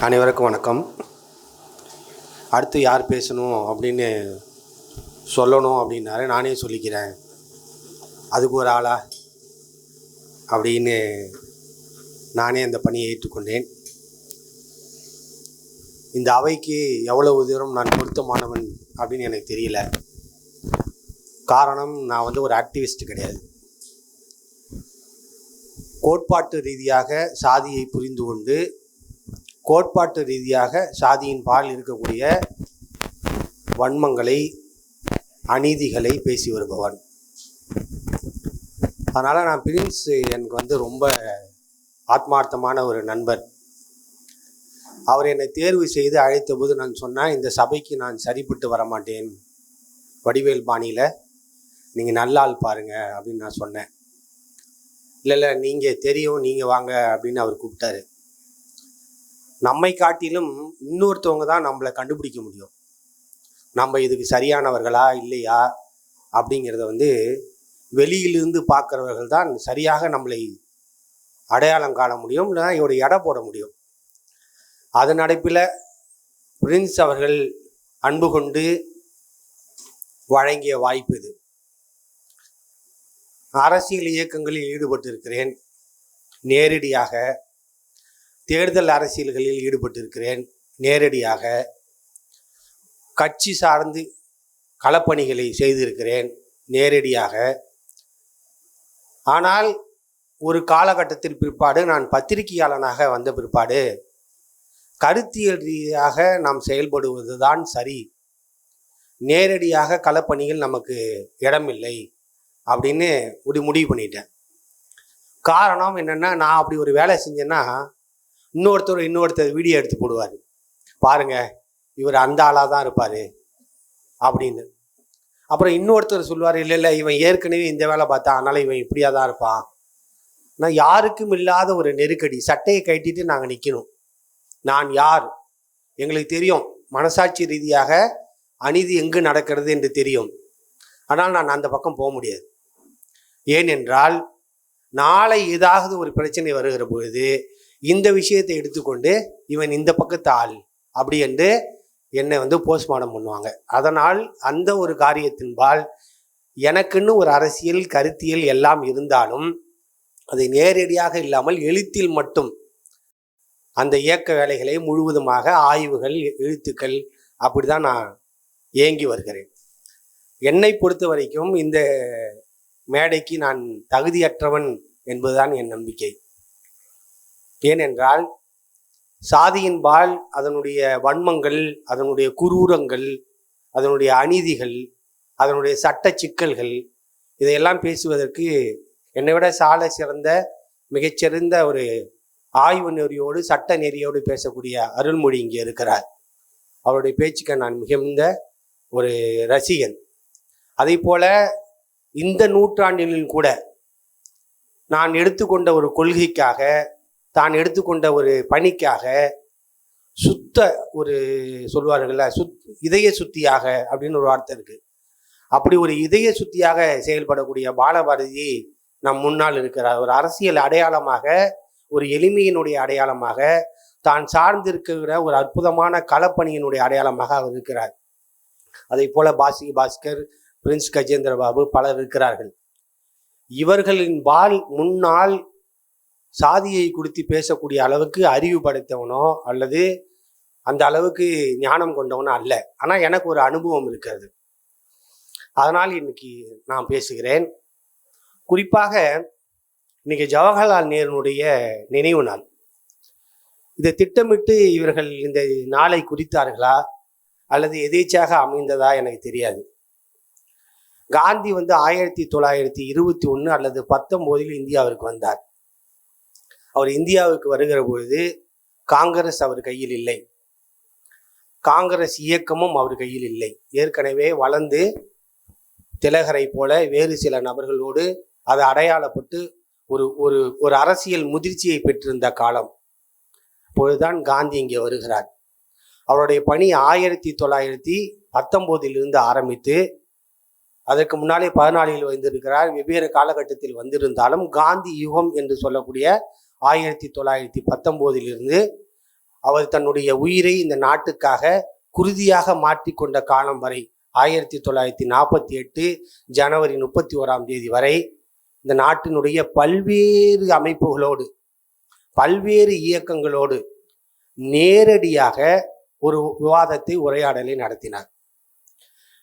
அனைவருக்கும் வணக்கம். அடுத்து யார் பேசணும் அப்படின்னு சொல்லணும் அப்படின்னாரு நானே சொல்லிக்கிறேன். அதுக்கு ஒரு ஆளா? அப்படின்னு நானே அந்த பணியை ஏற்றுக்கொண்டேன். இந்த அவைக்கு எவ்வளவு தூரம் நான் பொருத்தமானவன் அப்படின்னு எனக்கு தெரியல. காரணம் நான் வந்து ஒரு ஆக்டிவிஸ்ட் கிடையாது. கோட்பாட்டு ரீதியாக சாதியை புரிந்து கொண்டு கோட்பாட்டு ரீதியாக சாதியின் பால் இருக்கக்கூடிய வன்மங்களை அநீதிகளை பேசி வருபவன். அதனால் நான் பிரின்ஸ் எனக்கு வந்து ரொம்ப ஆத்மார்த்தமான ஒரு நண்பர். அவர் என்னை தேர்வு செய்து அழைத்த போது நான் சொன்னேன் இந்த சபைக்கு நான் சரிப்பட்டு வரமாட்டேன். வடிவேல் பாணியில் நீங்கள் நல்ல ஆள் பாருங்க அப்படின்னு நான் சொன்னேன். இல்லை இல்லை நீங்கள் தெரியும் நீங்கள் வாங்க அப்படின்னு அவர் கூப்பிட்டாரு. நம்மை காட்டிலும் இன்னொருத்தவங்க தான் நம்மளை கண்டுபிடிக்க முடியும். நம்ம இதுக்கு சரியானவர்களா இல்லையா? அப்படிங்கிறத வந்து வெளியிலிருந்து பார்க்குறவர்கள் தான் சரியாக நம்மளை அடையாளம் காண முடியும் இல்லை இவரை எடை போட முடியும். அதன் அடைப்பில் பிரின்ஸ் அவர்கள் அன்பு கொண்டு வழங்கிய வாய்ப்பு இது. அரசியல் இயக்கங்களில் ஈடுபட்டிருக்கிறேன். நேரடியாக தேர்தல் அரசியல்களில் ஈடுபட்டிருக்கிறேன். நேரடியாக கட்சி சார்ந்து களப்பணிகளை செய்திருக்கிறேன். நேரடியாக. ஆனால் ஒரு காலகட்டத்தில் பிற்பாடு நான் பத்திரிகையாளனாக வந்த பிற்பாடு கருத்தியல் ரீதியாக நாம் செயல்படுவது தான் சரி. நேரடியாக களப்பணிகள் நமக்கு இடமில்லை அப்படின்னு ஒரு முடிவு பண்ணிட்டேன். காரணம் என்னென்னா நான் அப்படி ஒரு வேலை செஞ்சேன்னா இன்னொருத்தர் இன்னொருத்தர் வீடியோ எடுத்து போடுவார். பாருங்க இவர் அந்த ஆளாக தான் இருப்பார் அப்படின்னு. அப்புறம் இன்னொருத்தர் சொல்லுவார் இல்லை இல்லை இவன் ஏற்கனவே இந்த வேலை பார்த்தா அதனால் இவன் இப்படியாக தான் இருப்பான். நான் யாருக்கும் இல்லாத ஒரு நெருக்கடி சட்டையை கட்டிட்டு நாங்கள் நிற்கணும் நான் யார்? எங்களுக்கு தெரியும் மனசாட்சி ரீதியாக அநீதி எங்கு நடக்கிறது என்று தெரியும். ஆனால் நான் அந்த பக்கம் போக முடியாது. ஏனென்றால் நாளை ஏதாவது ஒரு பிரச்சனை வருகிற பொழுது இந்த விஷயத்தை எடுத்துக்கொண்டு இவன் இந்த பக்கத்து ஆள் அப்படி என்று என்னை வந்து போஸ்ட்மார்டம் பண்ணுவாங்க. அதனால் அந்த ஒரு காரியத்தின்பால் எனக்குன்னு ஒரு அரசியல் கருத்தியல் எல்லாம் இருந்தாலும் அதை நேரடியாக இல்லாமல் எழுத்தில் மட்டும் அந்த இயக்க வேலைகளை முழுவதுமாக ஆய்வுகள் எழுத்துக்கள் அப்படி தான் நான் ஏங்கி வருகிறேன். என்னை பொறுத்த வரைக்கும் இந்த மேடைக்கு நான் தகுதியற்றவன் என்பதுதான் என் நம்பிக்கை. ஏனென்றால் சாதியின்பால் அதனுடைய வன்மங்கள் அதனுடைய குரூரங்கள் அதனுடைய அநீதிகள் அதனுடைய சட்ட சிக்கல்கள் இதையெல்லாம் பேசுவதற்கு என்னை விட சால சிறந்த மிகச்சிறந்த ஒரு ஆய்வு நெறியோடு சட்ட நெறியோடு பேசக்கூடிய அருள்மொழி இங்கே இருக்கிறார். அவருடைய பேச்சுக்கு நான் மிகுந்த ஒரு ரசிகன். அதே போல இந்த நூற்றாண்டிலும் கூட நான் எடுத்துக்கொண்ட ஒரு கொள்கைக்காக தான் எடுத்துக்கொண்ட ஒரு பணிக்காக சுத்த ஒரு சொல்வார்கள்ல சுத் இதய சுத்தியாக அப்படின்னு ஒரு வார்த்தை இருக்கு. அப்படி ஒரு இதய சுத்தியாக செயல்படக்கூடிய பாலபாரதி நம் முன்னால் இருக்கிறார். ஒரு அரசியல் அடையாளமாக ஒரு எளிமையினுடைய அடையாளமாக தான் சார்ந்திருக்கிற ஒரு அற்புதமான களப்பணியினுடைய அடையாளமாக அவர் இருக்கிறார். அதை போல பாசி பாஸ்கர் பிரின்ஸ் கஜேந்திர பாபு பலர் இருக்கிறார்கள். இவர்களின் பால் முன்னால் சாதியை குறித்து பேசக்கூடிய அளவுக்கு அறிவு படைத்தவனோ அல்லது அந்த அளவுக்கு ஞானம் கொண்டவனோ அல்ல. ஆனால் எனக்கு ஒரு அனுபவம் இருக்கிறது. அதனால் இன்னைக்கு நான் பேசுகிறேன். குறிப்பாக இன்னைக்கு ஜவஹர்லால் நேருனுடைய நினைவு நாள். இதை திட்டமிட்டு இவர்கள் இந்த நாளை குறித்தார்களா? அல்லது எதேச்சாக அமைந்ததா எனக்கு தெரியாது. காந்தி வந்து ஆயிரத்தி தொள்ளாயிரத்தி இருபத்தி ஒன்று அல்லது பத்தொம்போதில் இந்தியாவிற்கு வந்தார். அவர் இந்தியாவுக்கு வருகிற பொழுது காங்கிரஸ் அவர் கையில் இல்லை. காங்கிரஸ் இயக்கமும் அவர் கையில் இல்லை. ஏற்கனவே வளர்ந்து திலகரை போல வேறு சில நபர்களோடு அதை அடையாளப்பட்டு ஒரு ஒரு ஒரு அரசியல் முதிர்ச்சியை பெற்றிருந்த காலம். அப்பொழுதுதான் காந்தி இங்கே வருகிறார். அவருடைய பணி ஆயிரத்தி தொள்ளாயிரத்தி பத்தொம்போதிலிருந்து ஆரம்பித்து அதற்கு முன்னாலே பதினாலில் வந்திருக்கிறார். வெவ்வேறு காலகட்டத்தில் வந்திருந்தாலும் காந்தி யுகம் என்று சொல்லக்கூடிய ஆயிரத்தி தொள்ளாயிரத்தி பத்தொம்போதிலிருந்து அவர் தன்னுடைய உயிரை இந்த நாட்டுக்காக குருதியாக மாற்றிக்கொண்ட காலம் வரை ஆயிரத்தி தொள்ளாயிரத்தி நாற்பத்தி எட்டு ஜனவரி முப்பத்தி ஓராம் தேதி வரை இந்த நாட்டினுடைய பல்வேறு அமைப்புகளோடு பல்வேறு இயக்கங்களோடு நேரடியாக ஒரு விவாதத்தை உரையாடலை நடத்தினார்.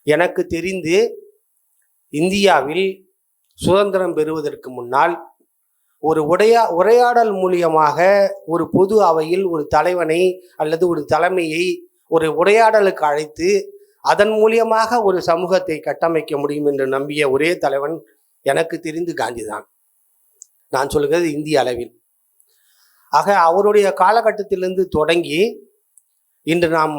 எனக்கு தெரிந்து இந்தியாவில் சுதந்திரம் பெறுவதற்கு முன்னால் ஒரு உடையா உரையாடல் மூலியமாக ஒரு பொது அவையில் ஒரு தலைவனை அல்லது ஒரு தலைமையை ஒரு உரையாடலுக்கு அழைத்து அதன் மூலியமாக ஒரு சமூகத்தை கட்டமைக்க முடியும் என்று நம்பிய ஒரே தலைவன் எனக்கு தெரிந்து காந்திதான். நான் சொல்கிறது இந்திய அளவில். ஆக அவருடைய காலகட்டத்திலிருந்து தொடங்கி இன்று நாம்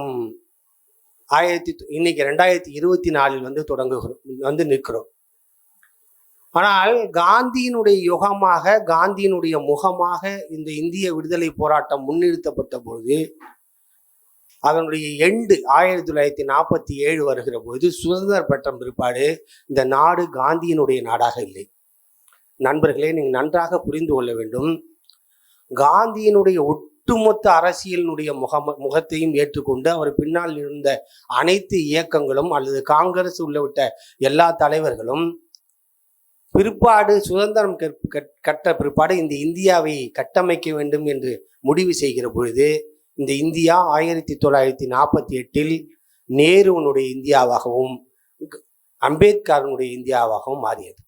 ஆயிரத்தி இன்னைக்கு ரெண்டாயிரத்தி இருபத்தி நாலில் வந்து தொடங்குகிறோம் வந்து நிற்கிறோம். ஆனால் காந்தியினுடைய யுகமாக காந்தியினுடைய முகமாக இந்த இந்திய விடுதலை போராட்டம் முன்னிறுத்தப்பட்ட பொழுது அதனுடைய எண்டு ஆயிரத்தி தொள்ளாயிரத்தி நாற்பத்தி ஏழு வருகிற பொழுது சுதந்திர பெற்ற பிற்பாடு இந்த நாடு காந்தியினுடைய நாடாக இல்லை. நண்பர்களே நீங்கள் நன்றாக புரிந்து கொள்ள வேண்டும். காந்தியினுடைய ஒட்டுமொத்த அரசியலினுடைய முகம முகத்தையும் ஏற்றுக்கொண்டு அவர் பின்னால் இருந்த அனைத்து இயக்கங்களும் அல்லது காங்கிரஸ் உள்ளவிட்ட எல்லா தலைவர்களும் பிற்பாடு சுதந்திரம் கற்- பிற்பாடு இந்த இந்தியாவை கட்டமைக்க வேண்டும் என்று முடிவு செய்கிற பொழுது இந்த இந்தியா ஆயிரத்தி தொள்ளாயிரத்தி நாற்பத்தி எட்டில் நேருவனுடைய இந்தியாவாகவும் அம்பேத்கரனுடைய இந்தியாவாகவும் மாறியது.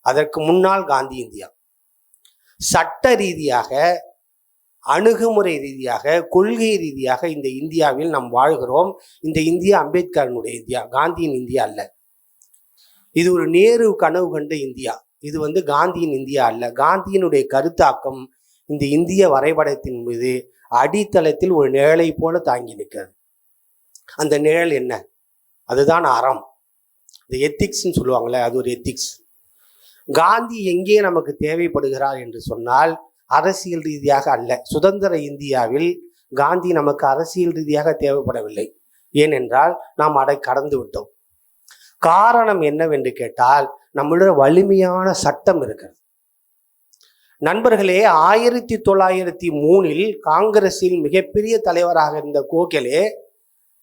அதற்கு முன்னால் காந்தி இந்தியா. சட்ட ரீதியாக அணுகுமுறை ரீதியாக கொள்கை ரீதியாக இந்த இந்தியாவில் நாம் வாழ்கிறோம். இந்த இந்தியா அம்பேத்கரனுடைய இந்தியா காந்தியின் இந்தியா அல்ல. இது ஒரு நேரு கனவு கண்ட இந்தியா. இது வந்து காந்தியின் இந்தியா அல்ல. காந்தியினுடைய கருத்தாக்கம் இந்த இந்திய வரைபடத்தின் மீது அடித்தளத்தில் ஒரு நிழலை போல தாங்கி நிற்கிறது. அந்த நிழல் என்ன? அதுதான் அறம். இந்த எத்திக்ஸ்ன்னு சொல்லுவாங்களே அது ஒரு எத்திக்ஸ் காந்தி எங்கே நமக்கு தேவைப்படுகிறார் என்று சொன்னால் அரசியல் ரீதியாக அல்ல. சுதந்திர இந்தியாவில் காந்தி நமக்கு அரசியல் ரீதியாக தேவைப்படவில்லை. ஏனென்றால் நாம் அதை கடந்து விட்டோம். காரணம் என்னவென்று கேட்டால் நம்மளுடைய வலிமையான சட்டம் இருக்கிறது. நண்பர்களே ஆயிரத்தி தொள்ளாயிரத்தி மூணில் காங்கிரஸில் மிகப்பெரிய தலைவராக இருந்த கோகலே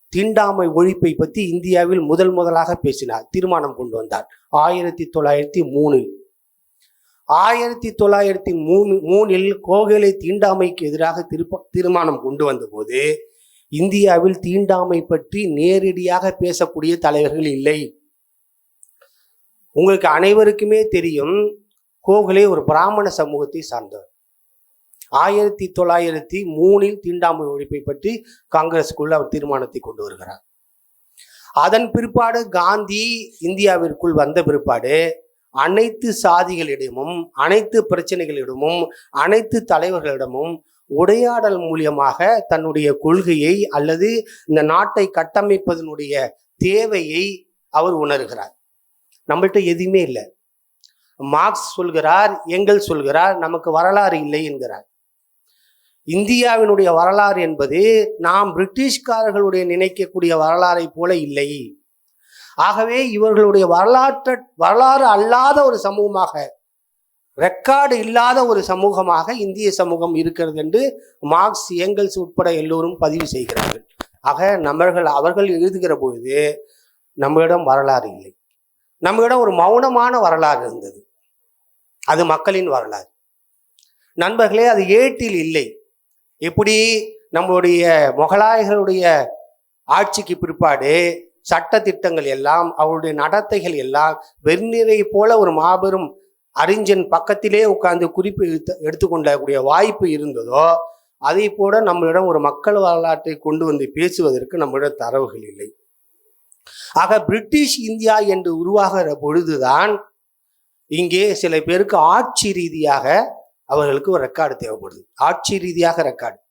தீண்டாமை ஒழிப்பை பற்றி இந்தியாவில் முதல் முதலாக பேசினார் தீர்மானம் கொண்டு வந்தார் ஆயிரத்தி தொள்ளாயிரத்தி மூணில். ஆயிரத்தி தொள்ளாயிரத்தி மூணு மூணில் கோகலே தீண்டாமைக்கு எதிராக திருப்ப தீர்மானம் கொண்டு வந்தபோது இந்தியாவில் தீண்டாமை பற்றி நேரடியாக பேசக்கூடிய தலைவர்கள் இல்லை. உங்களுக்கு அனைவருக்குமே தெரியும் கோகலே ஒரு பிராமண சமூகத்தை சார்ந்தவர். ஆயிரத்தி தொள்ளாயிரத்தி மூணில் தீண்டாமை ஒழிப்பை பற்றி காங்கிரஸுக்குள்ள அவர் தீர்மானத்தை கொண்டு வருகிறார். அதன் பிற்பாடு காந்தி இந்தியாவிற்குள் வந்த பிற்பாடு அனைத்து சாதிகளிடமும் அனைத்து பிரச்சனைகளிடமும் அனைத்து தலைவர்களிடமும் உரையாடல் மூலியமாக தன்னுடைய கொள்கையை அல்லது இந்த நாட்டை கட்டமைப்பதனுடைய தேவையை அவர் உணர்கிறார். நம்மள்ட்ட எதுவுமே இல்லை. மார்க்ஸ் சொல்கிறார் எங்கள் சொல்கிறார் நமக்கு வரலாறு இல்லை என்கிறார். இந்தியாவினுடைய வரலாறு என்பது நாம் பிரிட்டிஷ்காரர்களுடைய நினைக்கக்கூடிய வரலாறை போல இல்லை. ஆகவே இவர்களுடைய வரலாற்ற வரலாறு அல்லாத ஒரு சமூகமாக ரெக்கார்டு இல்லாத ஒரு சமூகமாக இந்திய சமூகம் இருக்கிறது என்று மார்க்ஸ் ஏங்கல்ஸ் உட்பட எல்லோரும் பதிவு செய்கிறார்கள். ஆக நம்மர்கள் அவர்கள் எழுதுகிற பொழுது நம்மளிடம் வரலாறு இல்லை. நம்மிடம் ஒரு மௌனமான வரலாறு இருந்தது. அது மக்களின் வரலாறு. நண்பர்களே அது ஏட்டில் இல்லை. எப்படி நம்மளுடைய முகலாயர்களுடைய ஆட்சிக்கு பிற்பாடு சட்ட திட்டங்கள் எல்லாம் அவருடைய நடத்தைகள் எல்லாம் வெந்நீரை போல ஒரு மாபெரும் அறிஞன் பக்கத்திலே உட்கார்ந்து குறிப்பு எடுத்து எடுத்துக்கொள்ளக்கூடிய வாய்ப்பு இருந்ததோ அதை போல நம்மளிடம் ஒரு மக்கள் வரலாற்றை கொண்டு வந்து பேசுவதற்கு நம்மளிடம் தரவுகள் இல்லை. ஆக பிரிட்டிஷ் இந்தியா என்று உருவாகிற பொழுதுதான் இங்கே சில பேருக்கு ஆட்சி ரீதியாக அவர்களுக்கு ஒரு ரெக்கார்டு தேவைப்படுது. ஆட்சி ரீதியாக ரெக்கார்டு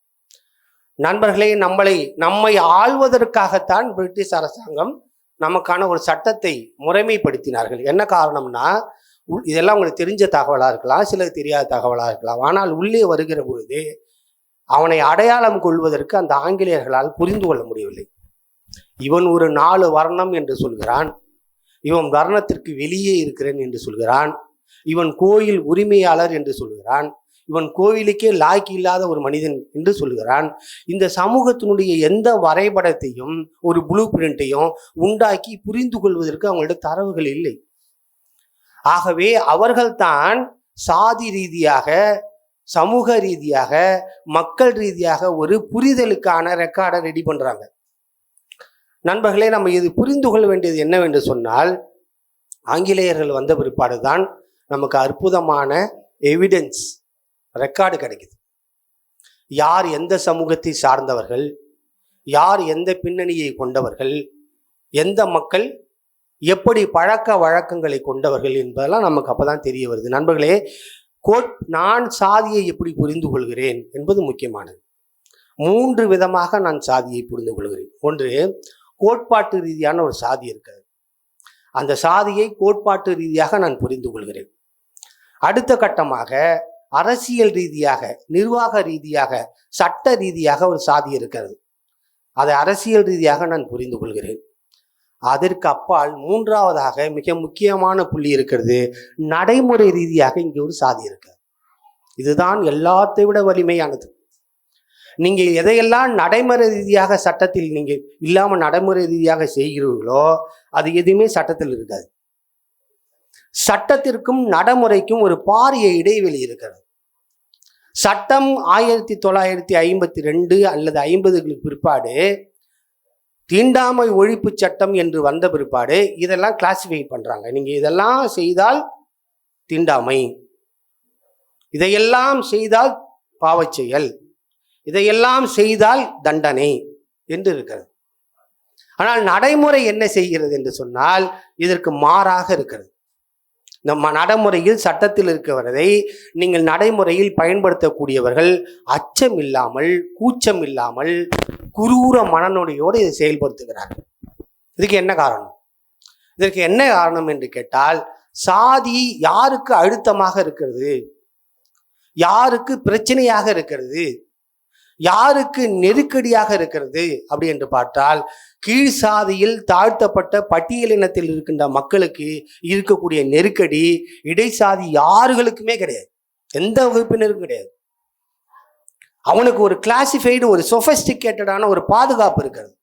நண்பர்களே நம்மளை நம்மை ஆள்வதற்காகத்தான் பிரிட்டிஷ் அரசாங்கம் நமக்கான ஒரு சட்டத்தை முறைமைப்படுத்தினார்கள். என்ன காரணம்னா உள்- இதெல்லாம் உங்களுக்கு தெரிஞ்ச தகவலாக இருக்கலாம் சிலருக்கு தெரியாத தகவலாக இருக்கலாம். ஆனால் உள்ளே வருகிற பொழுது அவனை அடையாளம் கொள்வதற்கு அந்த ஆங்கிலேயர்களால் புரிந்து கொள்ள முடியவில்லை. இவன் ஒரு நாலு வர்ணம் என்று சொல்கிறான். இவன் வர்ணத்திற்கு வெளியே இருக்கிறேன் என்று சொல்கிறான். இவன் கோயில் உரிமையாளர் என்று சொல்கிறான். இவன் கோவிலுக்கே லாய்க்கு இல்லாத ஒரு மனிதன் என்று சொல்லுகிறான் இந்த சமூகத்தினுடைய எந்த வரைபடத்தையும் ஒரு ப்ளூ பிரிண்ட்டையும் உண்டாக்கி புரிந்து கொள்வதற்கு அவங்களோட தரவுகள் இல்லை. ஆகவே அவர்கள்தான் சாதி ரீதியாக சமூக ரீதியாக மக்கள் ரீதியாக ஒரு புரிதலுக்கான ரெக்கார்டை ரெடி பண்ணுறாங்க நண்பர்களே நம்ம இது புரிந்து கொள்ள வேண்டியது என்னவென்று சொன்னால் ஆங்கிலேயர்கள் வந்த பிற்பாடு தான் நமக்கு அற்புதமான எவிடன்ஸ் ரெக்கார்டு கிடைக்குது. யார் எந்த சமூகத்தை சார்ந்தவர்கள் யார் எந்த பின்னணியை கொண்டவர்கள் எந்த மக்கள் எப்படி பழக்க வழக்கங்களை கொண்டவர்கள் என்பதெல்லாம் நமக்கு அப்போதான் தெரிய வருது. நண்பர்களே கோட் நான் சாதியை எப்படி புரிந்து கொள்கிறேன் என்பது முக்கியமானது. மூன்று விதமாக நான் சாதியை புரிந்து கொள்கிறேன். ஒன்று கோட்பாட்டு ரீதியான ஒரு சாதி இருக்கிறது அந்த சாதியை கோட்பாட்டு ரீதியாக நான் புரிந்து கொள்கிறேன். அடுத்த கட்டமாக அரசியல் ரீதியாக நிர்வாக ரீதியாக சட்ட ரீதியாக ஒரு சாதி இருக்கிறது. அதை அரசியல் ரீதியாக நான் புரிந்து கொள்கிறேன். அதற்கு அப்பால் மூன்றாவதாக மிக முக்கியமான புள்ளி இருக்கிறது. நடைமுறை ரீதியாக இங்கே ஒரு சாதி இருக்கு இதுதான் எல்லாத்தை விட வலிமையானது. நீங்கள் எதையெல்லாம் நடைமுறை ரீதியாக சட்டத்தில் நீங்கள் இல்லாமல் நடைமுறை ரீதியாக செய்கிறீர்களோ அது எதுவுமே சட்டத்தில் இருக்காது. சட்டத்திற்கும் நடைமுறைக்கும் ஒரு பாரிய இடைவெளி இருக்கிறது. சட்டம் ஆயிரத்தி தொள்ளாயிரத்தி ஐம்பத்தி ரெண்டு அல்லது ஐம்பதுகளுக்கு பிற்பாடு தீண்டாமை ஒழிப்பு சட்டம் என்று வந்த பிற்பாடு இதெல்லாம் கிளாசிஃபை பண்ணுறாங்க நீங்கள் இதெல்லாம் செய்தால் தீண்டாமை. இதையெல்லாம் செய்தால் பாவச்செயல் இதையெல்லாம் செய்தால் தண்டனை என்று இருக்கிறது. ஆனால் நடைமுறை என்ன செய்கிறது என்று சொன்னால் இதற்கு மாறாக இருக்கிறது. நம்ம நடைமுறையில் சட்டத்தில் இருக்கிறதை நீங்கள் நடைமுறையில் பயன்படுத்தக்கூடியவர்கள் அச்சம் இல்லாமல் கூச்சம் இல்லாமல் குரூர மனநொடியோடு இதை செயல்படுத்துகிறார்கள். இதுக்கு என்ன காரணம்? இதற்கு என்ன காரணம் என்று கேட்டால் சாதி யாருக்கு அழுத்தமாக இருக்கிறது? யாருக்கு பிரச்சனையாக இருக்கிறது? யாருக்கு நெருக்கடியாக இருக்கிறது அப்படி என்று பார்த்தால் கீழ் சாதியில் தாழ்த்தப்பட்ட பட்டியலினத்தில் இருக்கின்ற மக்களுக்கு இருக்கக்கூடிய நெருக்கடி இடைசாதி யாருகளுக்குமே கிடையாது. எந்த வகுப்பினருக்கும் கிடையாது. அவனுக்கு ஒரு கிளாசிஃபைடு ஒரு சொஃபஸ்டிகேட்டடான ஒரு பாதுகாப்பு இருக்கிறது.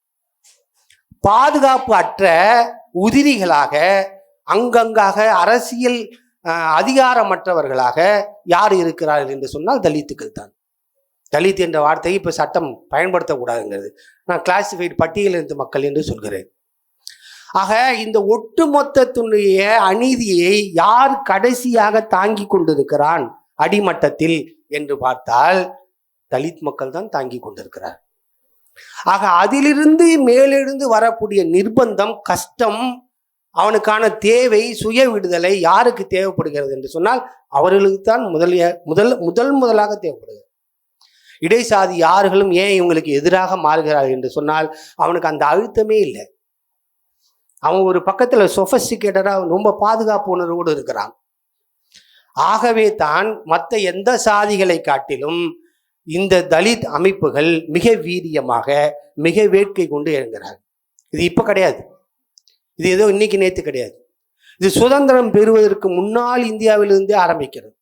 பாதுகாப்பு அற்ற உதிரிகளாக அங்கங்காக அரசியல் அதிகாரமற்றவர்களாக யார் இருக்கிறார்கள் என்று சொன்னால் தலித்துக்கள் தான். தலித் என்ற வார்த்தையை இப்போ சட்டம் பயன்படுத்தக்கூடாதுங்கிறது. நான் கிளாசிஃபைடு பட்டியலிருந்து மக்கள் என்று சொல்கிறேன். ஆக இந்த ஒட்டுமொத்தத்துடைய அநீதியை யார் கடைசியாக தாங்கி கொண்டிருக்கிறான் அடிமட்டத்தில் என்று பார்த்தால் தலித் மக்கள் தான் தாங்கி கொண்டிருக்கிறார். ஆக அதிலிருந்து மேலெழுந்து வரக்கூடிய நிர்பந்தம் கஷ்டம் அவனுக்கான தேவை சுய விடுதலை யாருக்கு தேவைப்படுகிறது என்று சொன்னால் அவர்களுக்கு தான் முதலிய முதல் முதல் முதலாக தேவைப்படுகிறது. இடைசாதி யார்களும் ஏன் இவங்களுக்கு எதிராக மாறுகிறார்கள் என்று சொன்னால் அவனுக்கு அந்த அழுத்தமே இல்லை. அவன் ஒரு பக்கத்தில் சொஃபஸ்டிகேட்டடாக ரொம்ப பாதுகாப்பு உணர்வோடு இருக்கிறான். ஆகவே தான் மற்ற எந்த சாதிகளை காட்டிலும் இந்த தலித் அமைப்புகள் மிக வீரியமாக மிக வேட்கை கொண்டு இறங்குறாங்க இது இப்போ கிடையாது. இது ஏதோ இன்னைக்கு நேற்று கிடையாது. இது சுதந்திரம் பெறுவதற்கு முன்னால் இந்தியாவிலிருந்தே ஆரம்பிக்கிறது.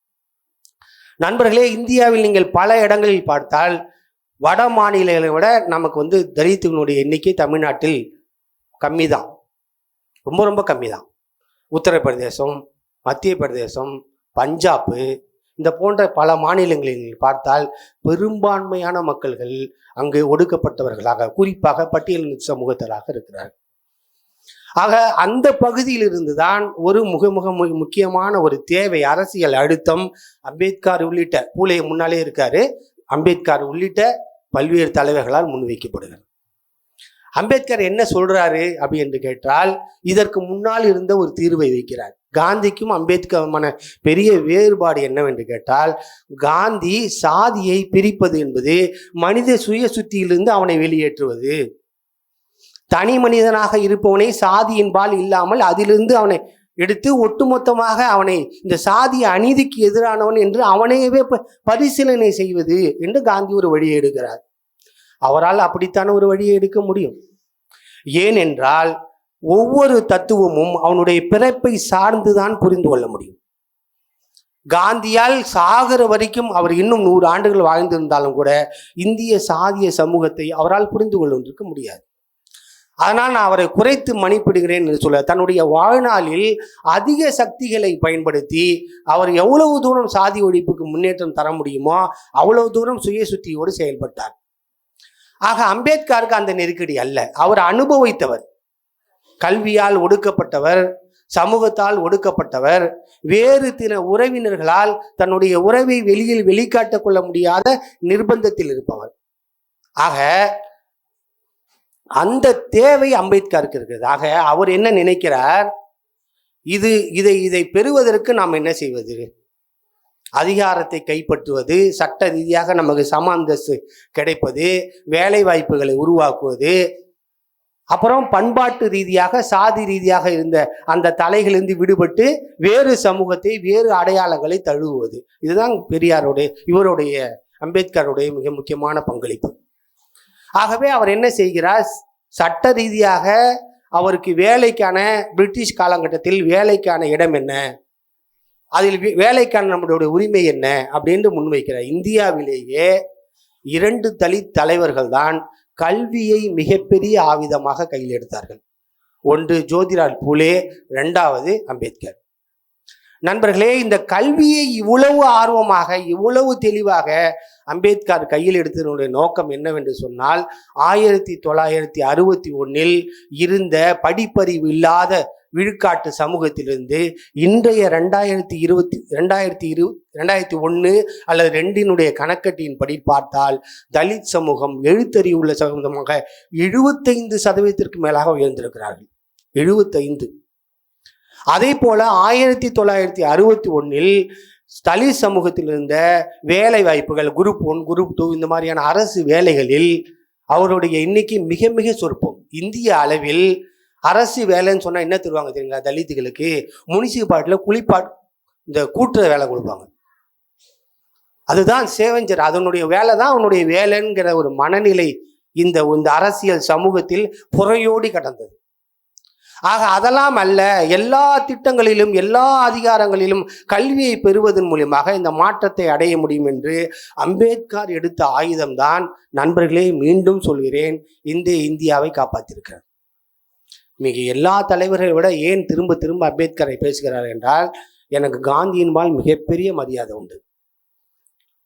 நண்பர்களே இந்தியாவில் நீங்கள் பல இடங்களில் பார்த்தால் வட மாநிலங்களை விட நமக்கு வந்து தலித்துகளுடைய எண்ணிக்கை தமிழ்நாட்டில் கம்மி தான் ரொம்ப ரொம்ப கம்மி தான் உத்தரப்பிரதேசம் மத்திய பிரதேசம் பஞ்சாப்பு இந்த போன்ற பல மாநிலங்களில் பார்த்தால் பெரும்பான்மையான மக்கள்கள் அங்கு ஒடுக்கப்பட்டவர்களாக குறிப்பாக பட்டியலின சமூகத்தராக இருக்கிறார்கள். ஆக அந்த பகுதியிலிருந்து தான் ஒரு முக முக முக்கியமான ஒரு தேவை அரசியல் அழுத்தம். அம்பேத்கர் உள்ளிட்ட பூலே முன்னாலே இருக்காரு. அம்பேத்கர் உள்ளிட்ட பல்வேறு தலைவர்களால் முன்வைக்கப்படுகிறது. அம்பேத்கர் என்ன சொல்றாரு அப்படி என்று கேட்டால் இதற்கு முன்னால் இருந்த ஒரு தீர்வை வைக்கிறார். காந்திக்கும் அம்பேத்கருமான பெரிய வேறுபாடு என்னவென்று கேட்டால் காந்தி சாதியை பிரிப்பது என்பது மனித சுய சுத்தியிலிருந்து அவனை வெளியேற்றுவது. தனி மனிதனாக இருப்பவனை சாதியின்பால் இல்லாமல் அதிலிருந்து அவனை எடுத்து ஒட்டுமொத்தமாக அவனை இந்த சாதிய அநீதிக்கு எதிரானவன் என்று அவனையவே ப- பரிசீலனை செய்வது என்று காந்தி ஒரு வழியை எடுக்கிறார். அவரால் அப்படித்தான ஒரு வழியை எடுக்க முடியும். ஏனென்றால் ஒவ்வொரு தத்துவமும் அவனுடைய பிறப்பை சார்ந்துதான் புரிந்து கொள்ள முடியும். காந்தியால் சாகிற வரைக்கும் அவர் இன்னும் நூறு ஆண்டுகள் வாழ்ந்திருந்தாலும் கூட இந்திய சாதிய சமூகத்தை அவரால் புரிந்து கொள்வதற்கு முடியாது. அதனால் நான் அவரை குறைத்து மன்னிப்பிடுகிறேன் என்று சொல்ல தன்னுடைய வாழ்நாளில் அதிக சக்திகளை பயன்படுத்தி அவர் எவ்வளவு தூரம் சாதி ஒழிப்புக்கு முன்னேற்றம் தர முடியுமோ அவ்வளவு தூரம் சுய சுத்தியோடு செயல்பட்டார். ஆக அம்பேத்கருக்கு அந்த நெருக்கடி அல்ல. அவர் அனுபவித்தவர். கல்வியால் ஒடுக்கப்பட்டவர் சமூகத்தால் ஒடுக்கப்பட்டவர் வேறு தின உறவினர்களால் தன்னுடைய உறவை வெளியில் வெளிக்காட்ட கொள்ள முடியாத நிர்பந்தத்தில் இருப்பவர். ஆக அந்த தேவை அம்பேத்கருக்கு இருக்கிறது ஆக அவர் என்ன நினைக்கிறார்? இது இதை இதை பெறுவதற்கு நாம் என்ன செய்வது? அதிகாரத்தை கைப்பற்றுவது சட்ட ரீதியாக நமக்கு சம அந்தஸ்து கிடைப்பது வேலை வாய்ப்புகளை உருவாக்குவது அப்புறம் பண்பாட்டு ரீதியாக சாதி ரீதியாக இருந்த அந்த தலைகளிலிருந்து விடுபட்டு வேறு சமூகத்தை வேறு அடையாளங்களை தழுவுவது. இதுதான் பெரியாருடைய இவருடைய அம்பேத்கருடைய மிக முக்கியமான பங்களிப்பு. ஆகவே அவர் என்ன செய்கிறார்? சட்ட ரீதியாக அவருக்கு வேலைக்கான பிரிட்டிஷ் காலகட்டத்தில் வேலைக்கான இடம் என்ன? அதில் வே- வேலைக்கான நம்மளுடைய உரிமை என்ன? அப்படின்னு முன்வைக்கிறார். இந்தியாவிலேயே இரண்டு தலித் தலைவர்கள் தான் கல்வியை மிகப்பெரிய ஆயுதமாக கையில் எடுத்தார்கள். ஒன்று ஜோதிரால் பூலே ரெண்டாவது அம்பேத்கர். நண்பர்களே இந்த கல்வியை இவ்வளவு ஆர்வமாக இவ்வளவு தெளிவாக அம்பேத்கர் கையில் எடுத்ததனுடைய நோக்கம் என்னவென்று சொன்னால் ஆயிரத்தி தொள்ளாயிரத்தி அறுபத்தி ஒன்னில் இருந்த படிப்பறிவு இல்லாத விழுக்காட்டு சமூகத்திலிருந்து இன்றைய ரெண்டாயிரத்தி இருபத்தி ரெண்டாயிரத்தி இரு ரெண்டாயிரத்தி ஒன்று அல்லது ரெண்டினுடைய கணக்கட்டின்படி பார்த்தால் தலித் சமூகம் எழுத்தறிவுள்ள சமூகமாக எழுபத்தைந்து சதவீதத்திற்கு மேலாக உயர்ந்திருக்கிறார்கள். எழுபத்தைந்து. அதே போல ஆயிரத்தி தொள்ளாயிரத்தி அறுபத்தி ஒன்னில் தலித் சமூகத்தில் இருந்த வேலை வாய்ப்புகள் குரூப் ஒன் குரூப் டூ இந்த மாதிரியான அரசு வேலைகளில் அவருடைய எண்ணிக்கை மிக மிக சொற்பம். இந்திய அளவில் அரசு வேலைன்னு சொன்னால் என்ன தருவாங்க தெரியுங்களா தலித்துகளுக்கு? முனிசிபாலிட்டியில் குளிப்பாட் இந்த கூட்டுற வேலை கொடுப்பாங்க. அதுதான் சேவஞ்சர். அதனுடைய வேலை தான் அவனுடைய வேலைங்கிற ஒரு மனநிலை இந்த இந்த அரசியல் சமூகத்தில் புறையோடி கடந்தது. ஆக அதெல்லாம் அல்ல எல்லா திட்டங்களிலும் எல்லா அதிகாரங்களிலும் கல்வியை பெறுவதன் மூலியமாக இந்த மாற்றத்தை அடைய முடியும் என்று அம்பேத்கர் எடுத்த ஆயுதம்தான். நண்பர்களே மீண்டும் சொல்கிறேன் இந்த இந்தியாவை காப்பாற்றிருக்கிறார். மிக எல்லா தலைவர்களை விட ஏன் திரும்ப திரும்ப அம்பேத்கரை பேசுகிறார் என்றால் எனக்கு காந்தியின்பால் மிகப்பெரிய மரியாதை உண்டு.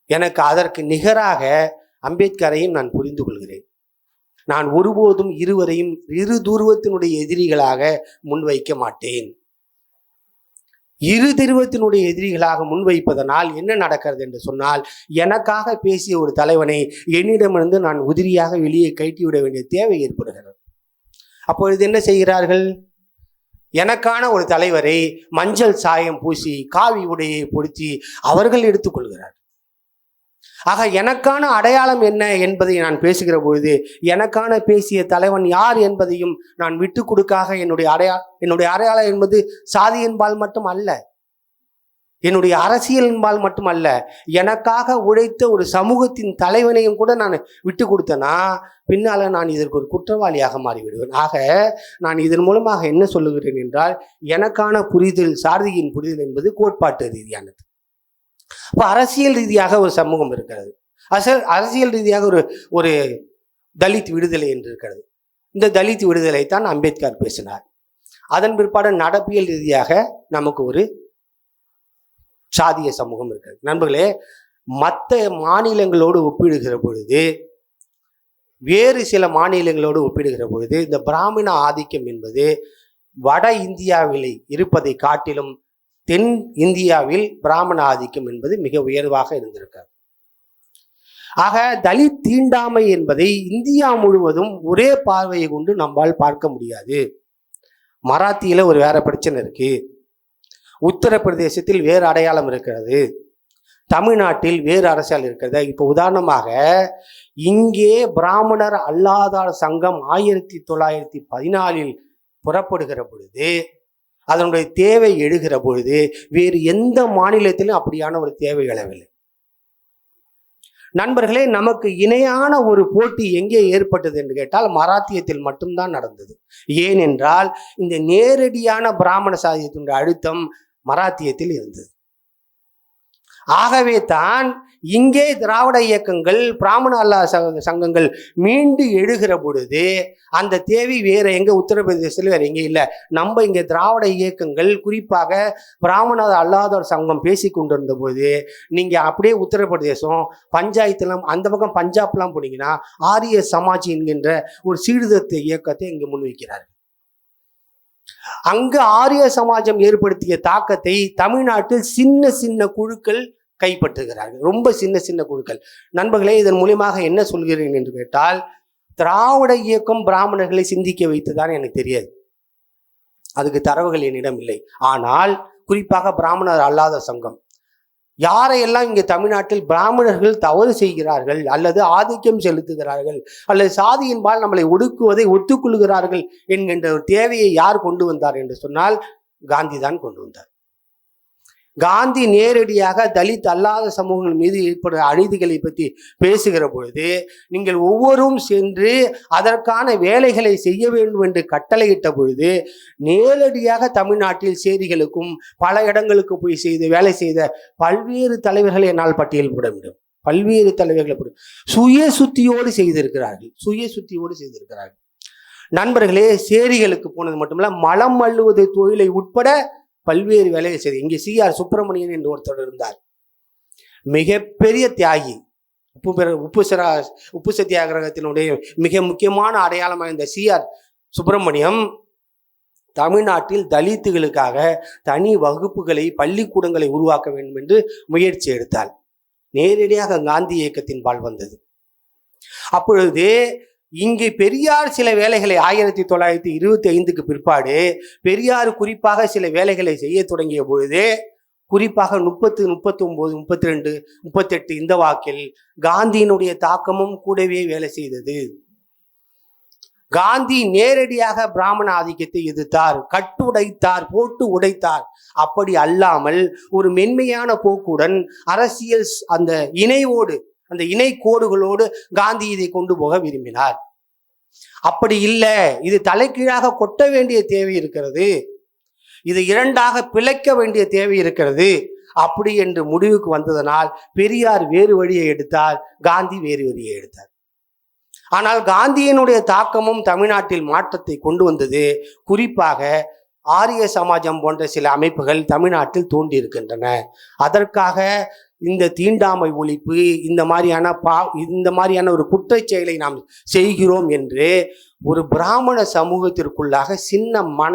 எனக்கு அதற்கு நிகராக அம்பேத்கரையும் நான் புரிந்து கொள்கிறேன். நான் ஒருபோதும் இருவரையும் இரு துருவத்தினுடைய எதிரிகளாக முன்வைக்க மாட்டேன். இரு துருவத்தினுடைய எதிரிகளாக முன்வைப்பதனால் என்ன நடக்கிறது என்று சொன்னால் எனக்காக பேசிய ஒரு தலைவனை என்னிடமிருந்து நான் உதிரியாக வெளியே கழட்டிவிட வேண்டிய தேவை ஏற்படுகிறது. அப்பொழுது என்ன செய்கிறார்கள்? எனக்கான ஒரு தலைவரை மஞ்சள் சாயம் பூசி காவி உடையை பொருத்தி அவர்கள் எடுத்துக்கொள்கிறார் ஆக எனக்கான அடையாளம் என்ன என்பதை நான் பேசுகிற பொழுது எனக்கான பேசிய தலைவன் யார் என்பதையும் நான் விட்டு கொடுக்காக என்னுடைய அடையா என்னுடைய அடையாளம் என்பது சாதியின்பால் மட்டும் அல்ல. என்னுடைய அரசியலின்பால் மட்டும் அல்ல. எனக்காக உழைத்த ஒரு சமூகத்தின் தலைவனையும் கூட நான் விட்டு கொடுத்தேன்னா பின்னால நான் இதற்கு ஒரு குற்றவாளியாக மாறிவிடுவேன். ஆக நான் இதன் மூலமாக என்ன சொல்லுகிறேன் என்றால் எனக்கான புரிதல் சாரதியின் புரிதல் என்பது கோட்பாட்டு ரீதியானது. இப்போ அரசியல் ரீதியாக ஒரு சமூகம் இருக்கிறது. அசல் அரசியல் ரீதியாக ஒரு ஒரு தலித் விடுதலை என்று இருக்கிறது. இந்த தலித் விடுதலை தான் அம்பேத்கர் பேசினார். அதன் பிற்பாடு நடப்பியல் ரீதியாக நமக்கு ஒரு சாதிய சமூகம் இருக்கிறது. நண்பர்களே மற்ற மாநிலங்களோடு ஒப்பிடுகிற பொழுது வேறு சில மாநிலங்களோடு ஒப்பிடுகிற பொழுது இந்த பிராமண ஆதிக்கம் என்பது வட இந்தியாவில் இருப்பதை காட்டிலும் தென் இந்தியாவில் பிராமண ஆதிக்கம் என்பது மிக உயர்வாக இருந்திருக்கிறது ஆக தலித் தீண்டாமை என்பதை இந்தியா முழுவதும் ஒரே பார்வையை கொண்டு நம்மால் பார்க்க முடியாது. மராத்தியில் ஒரு வேற பிரச்சனை இருக்கு. உத்தரப்பிரதேசத்தில் வேறு அடையாளம் இருக்கிறது. தமிழ்நாட்டில் வேறு அரசியல் இருக்கிறது. இப்போ உதாரணமாக இங்கே பிராமணர் அல்லாதார் சங்கம் ஆயிரத்தி தொள்ளாயிரத்தி பதினாலில் புறப்படுகிற பொழுது அதனுடைய தேவை எழுகிற பொழுது வேறு எந்த மாநிலத்திலும் அப்படியான ஒரு தேவை எழவில்லை. நண்பர்களே நமக்கு இணையான ஒரு போட்டி எங்கே ஏற்பட்டது என்று கேட்டால் மராத்தியத்தில் மட்டும்தான் நடந்தது. ஏனென்றால் இந்த நேரடியான பிராமண சாதியத்தினுடைய அழுத்தம் மராத்தியத்தில் இருந்தது. ஆகவே தான் இங்கே திராவிட இயக்கங்கள் பிராமண அல்லா சங்க- சங்கங்கள் மீண்டு எழுகிற பொழுது அந்த தேவை வேற எங்க உத்தரப்பிரதேசத்தில் வேற எங்கே இல்லை. நம்ம இங்க திராவிட இயக்கங்கள் குறிப்பாக பிராமண அல்லாதோர் சங்கம் பேசி கொண்டிருந்த போது நீங்க அப்படியே உத்தரப்பிரதேசம் பஞ்சாயத்துலாம் அந்த பக்கம் பஞ்சாப்லாம் போனீங்கன்னா ஆரிய சமாஜ் என்கின்ற ஒரு சீர்திருத்த இயக்கத்தை இங்கே முன்வைக்கிறார் அங்கு ஆரிய சமாஜம் ஏற்படுத்திய தாக்கத்தை தமிழ்நாட்டில் சின்ன சின்ன குழுக்கள் கைப்பற்றுகிறார்கள். ரொம்ப சின்ன சின்ன குழுக்கள். நண்பர்களே இதன் மூலியமாக என்ன சொல்கிறேன் என்று கேட்டால் திராவிட இயக்கம் பிராமணர்களை சிந்திக்க வைத்துதான் எனக்கு தெரியாது. அதுக்கு தரவுகள் என்னிடம் இல்லை. ஆனால் குறிப்பாக பிராமணர் அல்லாத சங்கம் யாரையெல்லாம் இங்கே தமிழ்நாட்டில் பிராமணர்கள் தவறு செய்கிறார்கள் அல்லது ஆதிக்கம் செலுத்துகிறார்கள் அல்லது சாதியின்பால் நம்மளை ஒடுக்குவதை ஒத்துக்கொள்கிறார்கள் என்கின்ற ஒரு தேவையை யார் கொண்டு வந்தார் என்று சொன்னால் காந்தி தான் கொண்டு வந்தார். காந்தி நேரடியாக தலித் அல்லாத சமூகங்கள் மீது ஏற்படுற அநீதிகளை பற்றி பேசுகிற பொழுது நீங்கள் ஒவ்வொரும் சென்று அதற்கான வேலைகளை செய்ய வேண்டும் என்று கட்டளையிட்ட பொழுது நேரடியாக தமிழ்நாட்டில் சேரிகளுக்கும் பல இடங்களுக்கும் போய் செய்து வேலை செய்த பல்வேறு தலைவர்களை என்னால் பட்டியல் போட முடியும். பல்வேறு தலைவர்களை சுய சுத்தியோடு செய்திருக்கிறார்கள். சுய சுத்தியோடு செய்திருக்கிறார்கள். நண்பர்களே சேரிகளுக்கு போனது மட்டுமல்ல மலம் அள்ளுவது தொழிலை உட்பட பல்வேறு வேலையை செய்து இங்கே சி ஆர் சுப்பிரமணியன் என்று ஒருத்தர் இருந்தார். மிகப்பெரிய தியாகி உப்பு பெற உப்பு சிரா உப்பு சத்தியாகிரகத்தினுடைய மிக முக்கியமான அடையாளமாக இந்த சிஆர் சுப்பிரமணியம் தமிழ்நாட்டில் தலித்துகளுக்காக தனி வகுப்புகளை பள்ளிக்கூடங்களை உருவாக்க வேண்டும் என்று முயற்சி எடுத்தார். நேரடியாக காந்தி இயக்கத்தின் பால் வந்தது. அப்பொழுது இங்கே பெரியார் சில வேலைகளை ஆயிரத்தி தொள்ளாயிரத்தி இருபத்தி ஐந்துக்கு பிற்பாடு பெரியார் குறிப்பாக சில வேலைகளை செய்ய தொடங்கிய பொழுது குறிப்பாக முப்பத்து முப்பத்தி ஒன்பது முப்பத்தி ரெண்டு முப்பத்தெட்டு இந்த வாக்கில் காந்தியினுடைய தாக்கமும் கூடவே வேலை செய்தது. காந்தி நேரடியாக பிராமண ஆதிக்கத்தை எதிர்த்தார் கட்டுடைத்தார் போட்டு உடைத்தார். அப்படி அல்லாமல் ஒரு மென்மையான போக்குடன் அரசியல் அந்த இணைவோடு அந்த இணை கோடுகளோடு காந்தி இதை கொண்டு போக விரும்பினார். அப்படி இல்லை. இது தலைகீழாக கொட்ட வேண்டிய தேவை இருக்கிறது. இது இரண்டாக பிழைக்க வேண்டிய தேவை இருக்கிறது. அப்படி என்று முடிவுக்கு வந்ததனால் பெரியார் வேறு வழியை எடுத்தார். காந்தி வேறு வழியை எடுத்தார். ஆனால் காந்தியினுடைய தாக்கமும் தமிழ்நாட்டில் மாற்றத்தை கொண்டு வந்தது. குறிப்பாக ஆரிய சமாஜம் போன்ற சில அமைப்புகள் தமிழ்நாட்டில் தோன்றி இருக்கின்றன அதற்காக இந்த தீண்டாமை ஒழிப்பு இந்த மாதிரியான பா இந்த மாதிரியான ஒரு குற்றச் செயலை நாம் செய்கிறோம் என்று ஒரு பிராமண சமூகத்திற்குள்ளாக சின்ன மன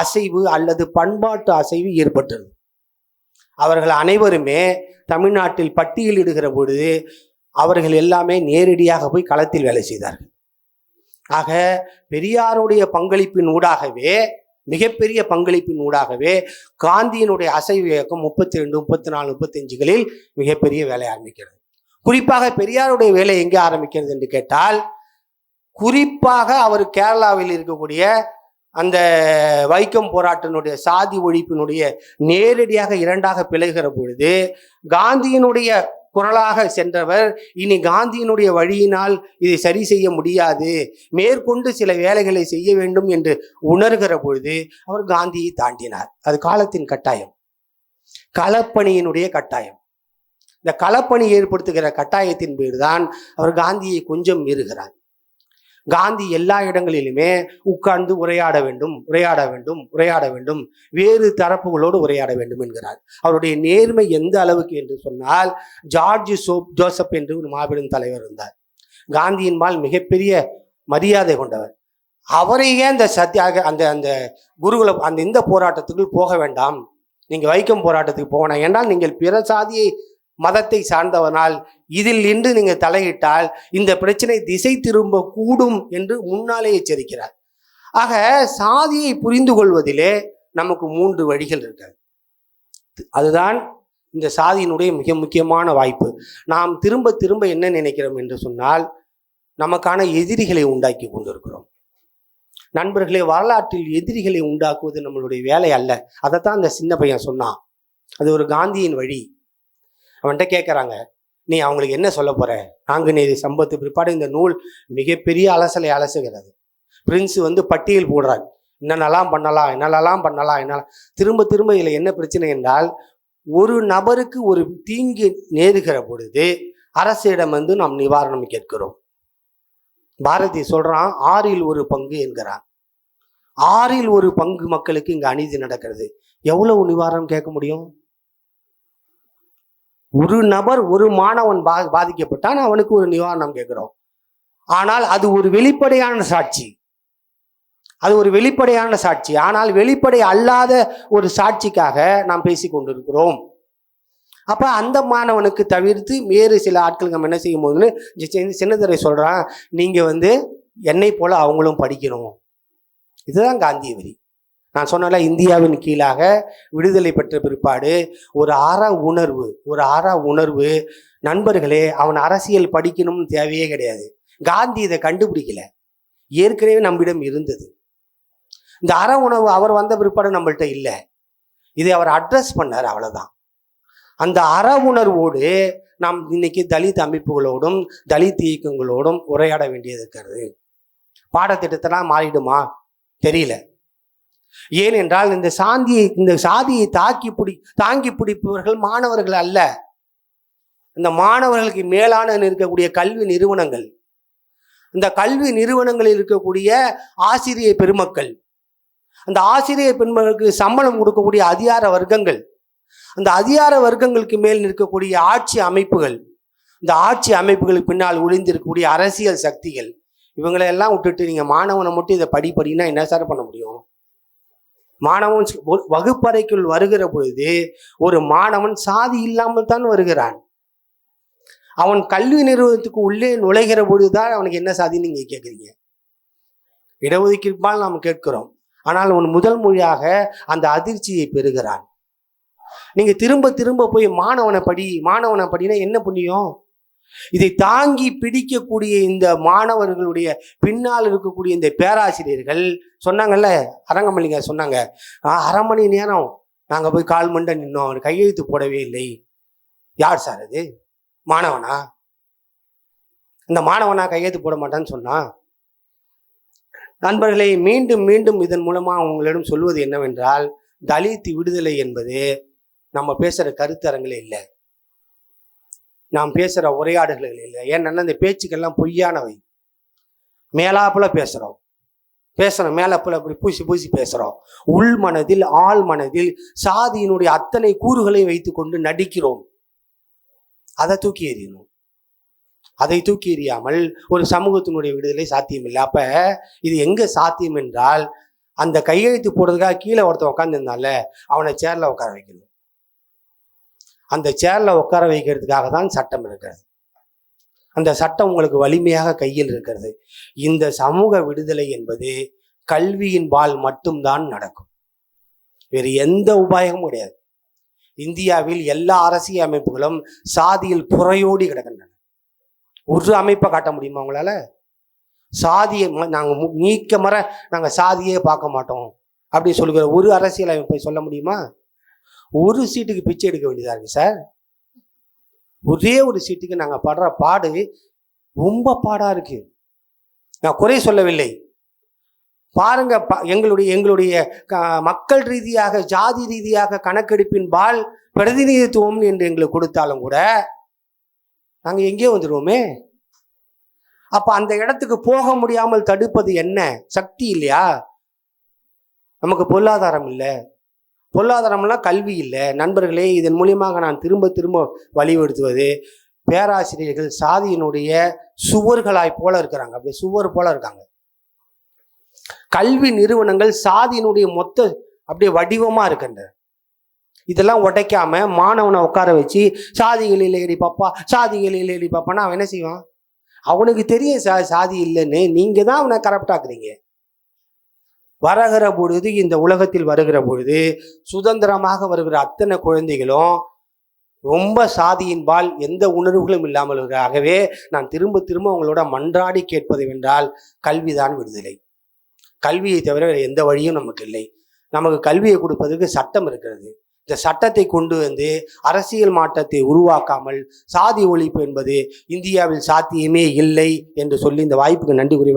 அசைவு அல்லது பண்பாட்டு அசைவு ஏற்பட்டது. அவர்கள் அனைவருமே தமிழ்நாட்டில் பட்டியலிடுகிற பொழுது அவர்கள் எல்லாமே நேரடியாக போய் களத்தில் வேலை செய்தார்கள். ஆக பெரியாருடைய பங்களிப்பின் ஊடாகவே மிகப்பெரிய பங்களிப்பின் ஊடாகவே காந்தியினுடைய அசைவு இயக்கம் முப்பத்தி ரெண்டு முப்பத்தி நாலு முப்பத்தஞ்சுகளில் மிகப்பெரிய வேலை ஆரம்பிக்கிறது. குறிப்பாக பெரியாருடைய வேலை எங்கே ஆரம்பிக்கிறது என்று கேட்டால் குறிப்பாக அவர் கேரளாவில் இருக்கக்கூடிய அந்த வைக்கம் போராட்டினுடைய சாதி ஒழிப்பினுடைய நேரடியாக இரண்டாக பிழைகிற பொழுது காந்தியினுடைய குரலாக சென்றவர் இனி காந்தியினுடைய வழியினால் இதை சரி செய்ய முடியாது. மேற்கொண்டு சில வேலைகளை செய்ய வேண்டும் என்று உணர்கிற பொழுது அவர் காந்தியை தாண்டினார். அது காலத்தின் கட்டாயம். களப்பணியினுடைய கட்டாயம். இந்த களப்பணி ஏற்படுத்துகிற கட்டாயத்தின் பேர்தான் அவர் காந்தியை கொஞ்சம் மீறுகிறார். காந்தி எல்லா இடங்களிலுமே உட்கார்ந்து உரையாட வேண்டும் உரையாட வேண்டும் உரையாட வேண்டும். வேறு தரப்புகளோடு உரையாட வேண்டும் என்கிறார். அவருடைய நேர்மை எந்த அளவுக்கு என்று சொன்னால் ஜார்ஜ் சோப் ஜோசப் என்று ஒரு மாபெரும் தலைவர் இருந்தார். காந்தியின் காந்தியின்பால் மிகப்பெரிய மரியாதை கொண்டவர். அவரையே அந்த சத்தியாக அந்த அந்த குருகுல அந்த இந்த போராட்டத்துக்குள் போக வேண்டாம்? நீங்கள் வைக்கம் போராட்டத்துக்கு போகணும். என்றால் நீங்கள் பிற சாதியை மதத்தை சார்ந்தவனால் இதில் நின்று நீங்கள் தலையிட்டால் இந்த பிரச்சனை திசை திரும்ப கூடும் என்று முன்னாலே எச்சரிக்கிறார். ஆக சாதியை புரிந்து கொள்வதிலே நமக்கு மூன்று வழிகள் இருக்காது. அதுதான் இந்த சாதியினுடைய மிக முக்கியமான வாய்ப்பு. நாம் திரும்ப திரும்ப என்ன நினைக்கிறோம் என்று சொன்னால் நமக்கான எதிரிகளை உண்டாக்கி கொண்டிருக்கிறோம். நண்பர்களே வரலாற்றில் எதிரிகளை உண்டாக்குவது நம்மளுடைய வேலை அல்ல. அதைத்தான் அந்த சின்ன பையன் சொன்னான். அது ஒரு காந்தியின் வழி. அவன்கிட்ட கேட்குறாங்க நீ அவங்களுக்கு என்ன சொல்ல போற? நாங்குநேரி சம்பத்து பிற்பாடு இந்த நூல் மிகப்பெரிய அலசலை அலசுகிறது. பிரின்ஸ் வந்து பட்டியல் போடுறார். என்னென்னலாம் பண்ணலாம்? என்னென்னலாம் பண்ணலாம்? என்னெல்லாம் திரும்ப திரும்ப இதில் என்ன பிரச்சனை என்றால் ஒரு நபருக்கு ஒரு தீங்கு நேருகிற பொழுது அரசிடம் வந்து நாம் நிவாரணம் கேட்கிறோம். பாரதி சொல்கிறான் ஆறில் ஒரு பங்கு என்கிறான். ஆறில் ஒரு பங்கு மக்களுக்கு இங்கே அநீதி நடக்கிறது. எவ்வளவு நிவாரணம் கேட்க முடியும்? ஒரு நபர் ஒரு மாணவன் பா பாதிக்கப்பட்டான் அவனுக்கு ஒரு நிவாரணம் கேட்குறோம். ஆனால் அது ஒரு வெளிப்படையான சாட்சி. அது ஒரு வெளிப்படையான சாட்சி. ஆனால் வெளிப்படை அல்லாத ஒரு சாட்சிக்காக நாம் பேசி கொண்டிருக்கிறோம். அப்ப அந்த மாணவனுக்கு தவிர்த்து வேறு சில ஆட்கள் நம்ம என்ன செய்யும் போதுன்னு சின்னதுரை சொல்றான் நீங்க வந்து என்னை போல அவங்களும் படிக்கணும். இதுதான் காந்திய வரி நான் சொன்னால இந்தியாவின் கீழாக விடுதலை பெற்ற பிற்பாடு ஒரு ஆறா உணர்வு ஒரு ஆறா உணர்வு நண்பர்களே அவன் அரசியல் படிக்கணும்னு தேவையே கிடையாது. காந்தி இதை கண்டுபிடிக்கல. ஏற்கனவே நம்மிடம் இருந்தது. இந்த அற உணவு அவர் வந்த பிற்பாடு நம்மள்ட்ட இல்லை. இதை அவர் அட்ரஸ் பண்ணார் அவ்வளோதான் அந்த அற உணர்வோடு நாம் இன்னைக்கு தலித் அமைப்புகளோடும் தலித் இயக்கங்களோடும் உரையாட வேண்டியது இருக்கிறது. பாடத்திட்டத்தெல்லாம் மாறிடுமா? தெரியல. ஏனென்றால் இந்த சாந்தியை இந்த சாதியை தாக்கி பிடி தாங்கி பிடிப்பவர்கள் மாணவர்கள் அல்ல. இந்த மாணவர்களுக்கு மேலான இருக்கக்கூடிய கல்வி நிறுவனங்கள். இந்த கல்வி நிறுவனங்களில் இருக்கக்கூடிய ஆசிரிய பெருமக்கள். அந்த ஆசிரிய பெருமக்களுக்கு சம்பளம் கொடுக்கக்கூடிய அதிகார வர்க்கங்கள். அந்த அதிகார வர்க்கங்களுக்கு மேல் நிற்கக்கூடிய ஆட்சி அமைப்புகள். இந்த ஆட்சி அமைப்புகளுக்கு பின்னால் ஒளிந்திருக்கக்கூடிய அரசியல் சக்திகள். இவங்களை எல்லாம் விட்டுட்டு நீங்கள் மாணவனை மட்டும் இதை படி என்ன சார் பண்ண முடியும்? மாணவன் ஒரு வகுப்பறைக்குள் வருகிற பொழுது ஒரு மாணவன் சாதி இல்லாமல் தான் வருகிறான். அவன் கல்வி நிறுவனத்துக்கு உள்ளே நுழைகிற பொழுதுதான் அவனுக்கு என்ன சாதின்னு நீங்க கேட்குறீங்க இடஒதுக்கீடுபால் நாம் கேட்கிறோம். ஆனால் அவன் முதல் மொழியாக அந்த அதிர்ச்சியை பெறுகிறான். நீங்க திரும்ப திரும்ப போய் மாணவனை படி மாணவனை படினா என்ன புண்ணியம்? இதை தாங்கி பிடிக்கக்கூடிய இந்த மாணவர்களுடைய பின்னால் இருக்கக்கூடிய இந்த பேராசிரியர்கள் சொன்னாங்கல்ல அரங்கமல்லிங்க சொன்னாங்க "ஆ, அரை மணி நேரம் நாங்கள் போய் கால் மண்டை நின்னோம் அவர் கையெழுத்து போடவே இல்லை. யார் சார் அது? மாணவனா? இந்த மாணவனா கையெழுத்து போட மாட்டான்னு சொன்னான் நண்பர்களை மீண்டும் மீண்டும் இதன் மூலமாக உங்களிடம் சொல்வது என்னவென்றால் தலித் விடுதலை என்பது நம்ம பேசுகிற கருத்தரங்களே இல்லை. நாம் பேசுகிற உரையாடல்கள் இல்லை. ஏன்னா இந்த பேச்சுக்கெல்லாம் பொய்யானவை. மேலாப்புல பேசுகிறோம் பேசுகிறோம் மேலாப்புல அப்படி பூசி பூசி பேசுகிறோம் உள் மனதில் ஆள் மனதில் சாதியினுடைய அத்தனை கூறுகளையும் வைத்துக்கொண்டு நடிக்கிறோம். அதை தூக்கி எறியணும். அதை தூக்கி எறியாமல் ஒரு சமூகத்தினுடைய விடுதலை சாத்தியமில்லை. அப்போ இது எங்கே சாத்தியம் என்றால் அந்த கையெழுத்து போடுறதுக்காக கீழே ஒருத்தன் உட்காந்துருந்தால அவனை சேரில் உட்கார வைக்கணும். அந்த சேரில் உட்கார வைக்கிறதுக்காக தான் சட்டம் இருக்கிறது. அந்த சட்டம் உங்களுக்கு வலிமையாக கையில் இருக்கிறது. இந்த சமூக விடுதலை என்பது கல்வியின் பால் மட்டும்தான் நடக்கும். வேறு எந்த உபாயமும் கிடையாது. இந்தியாவில் எல்லா அரசியல் அமைப்புகளும் சாதியில் புறையோடி கிடக்கின்றன. ஒரு அமைப்பை காட்ட முடியுமா உங்களால்? சாதியை ம- நீக்க மர நாங்கள் சாதியே பார்க்க மாட்டோம். அப்படி சொல்லுகிற ஒரு அரசியல் அமைப்பை சொல்ல முடியுமா? ஒரு சீட்டுக்கு பிச்சை எடுக்க வேண்டியதா இருக்கு சார் ஒரே ஒரு சீட்டுக்கு நாங்கள் படுற பாடு ரொம்ப பாடாக இருக்கு. நான் குறை சொல்லவில்லை. பாருங்க ப- எங்களுடைய எங்களுடைய க- மக்கள் ரீதியாக ஜாதி ரீதியாக கணக்கெடுப்பின் பால் பிரதிநிதித்துவம் என்று எங்களுக்கு கொடுத்தாலும் கூட நாங்கள் எங்கேயோ வந்துடுவோமே அப்போ அந்த இடத்துக்கு போக முடியாமல் தடுப்பது என்ன? சக்தி இல்லையா? நமக்கு பொருளாதாரம் இல்லை. பொருளாதாரம்லாம் கல்வி இல்லை. நண்பர்களே இதன் மூலியமாக நான் திரும்ப திரும்ப வலியுறுத்துவது பேராசிரியர்கள் சாதியினுடைய சுவர்களாய் போல இருக்கிறாங்க. அப்படியே சுவர் போல இருக்காங்க. கல்வி நிறுவனங்கள் சாதியினுடைய மொத்த அப்படியே வடிவமா இருக்கின்ற. இதெல்லாம் உடைக்காம மாணவனை உட்கார வச்சு சாதிகள் இல்லையடி பாப்பா சாதிகள் இல்லையடி பாப்பான்னா அவன் என்ன செய்வான்? அவனுக்கு தெரியும் சா சாதி இல்லைன்னு. நீங்கள் தான் அவனை கரெக்டாக்குறீங்க வருகிற பொழுது இந்த உலகத்தில் வருகிற பொழுது சுதந்திரமாக வருகிற அத்தனை குழந்தைகளும் ரொம்ப சாதியின்பால் எந்த உணர்வுகளும் இல்லாமல் ஆகவே நான் திரும்ப திரும்ப உங்களோட மன்றாடி கேட்பது என்றால் கல்விதான் விடுதலை. கல்வியை தவிர வேறு எந்த வழியும் நமக்கு இல்லை. நமக்கு கல்வியை கொடுப்பதற்கு சட்டம் இருக்கிறது. இந்த சட்டத்தை கொண்டு வந்து அரசியல் மாற்றத்தை உருவாக்காமல் சாதி ஒழிப்பு என்பது இந்தியாவில் சாத்தியமே இல்லை என்று சொல்லி இந்த வாய்ப்புக்கு நன்றி கூறி